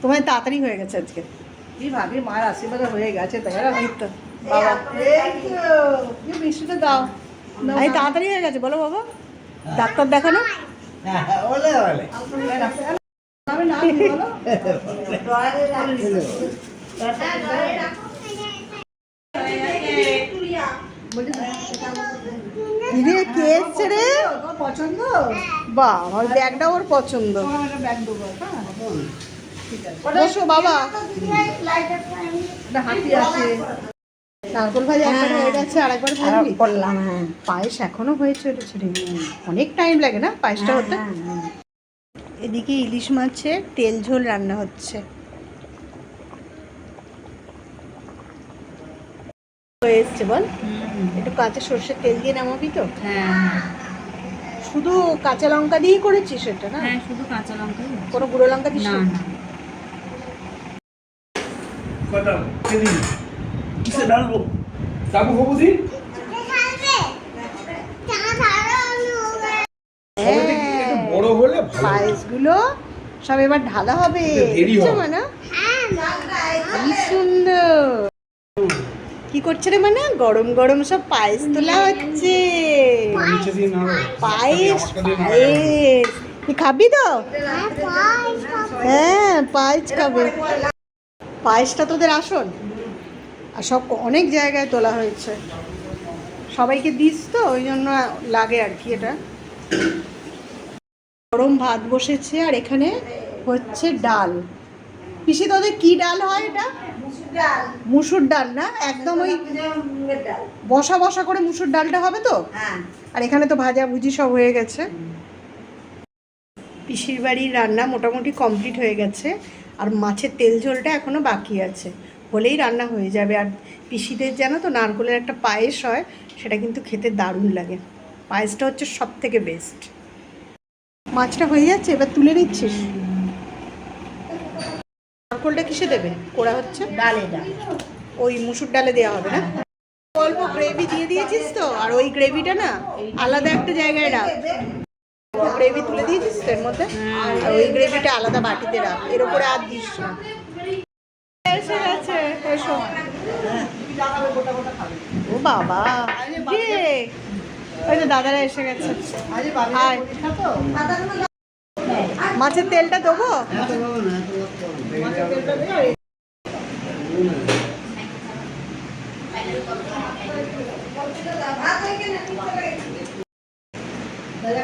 তোমার তাড়াতাড়ি হয়ে গেছে আজকে। কি ভাবি মার আশীর্বাদ হয়ে গেছে তাই না? তো। বাবা। কি মিষ্টিটা দাও। এই তাড়াতাড়ি হয়ে গেছে বলো বাবা। ডাক্তার দেখানো? ওলে ওলে আমি না কি বলো। দিদি কে এসছে রে? পছন্দ বাহ আমার ব্যাগটা ওর পছন্দ। হ্যাঁ বসো বাবা। হাতি আছে। নারকল ভাজা একবার হয়ে। গেছে আর একবার করলাম হ্যাঁ। পায়েস এখনও হয়েছে রে অনেক টাইম লাগে না পায়েসটা হতে? হ্যাঁ, এদিকে ইলিশ মাছের তেল ঝোল রান্না হচ্ছে। হয়ে এসছে বল। একটু কাঁচা সর্ষের তেল দিয়ে নামাবি তো? হ্যাঁ। শুধু কাঁচা লঙ্কা দিয়েই করেছিস এটা না? হ্যাঁ শুধু কাঁচা লঙ্কা কোনো গুঁড়ো লঙ্কা দিস না না? না। কিসে ডালবো বড় হলে পায়েসগুলো সব এবার ঢালা হবে। কিন্তু দেরি দেখছ হবে। মানা কি সুন্দর কি করছে রে মানে? গরম গরম সব পায়েস তোলা হচ্ছে। পায়েস পায়েস। তুই খাবি তো? হ্যাঁ পায়েস খাবে। পায়েসটা তোদের আসন আর সব অনেক জায়গায় তোলা হয়েছে। সবাইকে দিস তো ওই জন্য লাগে আর কি এটা। গরম ভাত বসেছে আর এখানে হচ্ছে ডাল। পিসি তোদের কি ডাল হয় এটা? মুসুর ডাল। না? একদম ওই বসা বসা করে মুসুর ডালটা হবে তো? হ্যাঁ। আর এখানে তো ভাজা ভুজি সব হয়ে গেছে। পিসির বাড়ির রান্না মোটামুটি কমপ্লিট হয়ে গেছে আর মাছের তেল ঝোলটা এখনও বাকি আছে। হলেই রান্না হয়ে যাবে। আর পিসিদের জানো তো নারকলের একটা পায়েস হয় সেটা কিন্তু খেতে দারুণ লাগে। পায়েসটা হচ্ছে সব থেকে বেস্ট মাছটা হয়ে যাচ্ছে? এবার তুলে নিচ্ছিস? নারকলটা কিসে দেবে? কোড়া হচ্ছে? ডালে ডাল। ওই মুসুর ডালে দেওয়া হবে না? অল্প গ্রেভি দিয়ে দিয়েছিস তো? আর ওই গ্রেভিটা না আলাদা একটা জায়গায় রাখ। গ্রেভি তুলে দিয়েছিস তো এর মধ্যে? আর ওই গ্রেভিটা আলাদা বাটিতে রাখ। এর উপরে আর দিস না। এসে গেছে এসো। ও বাবা কে? ওই যে দাদারা এসে গেছে। আয়। মাছের তেলটা দেবো? দাদা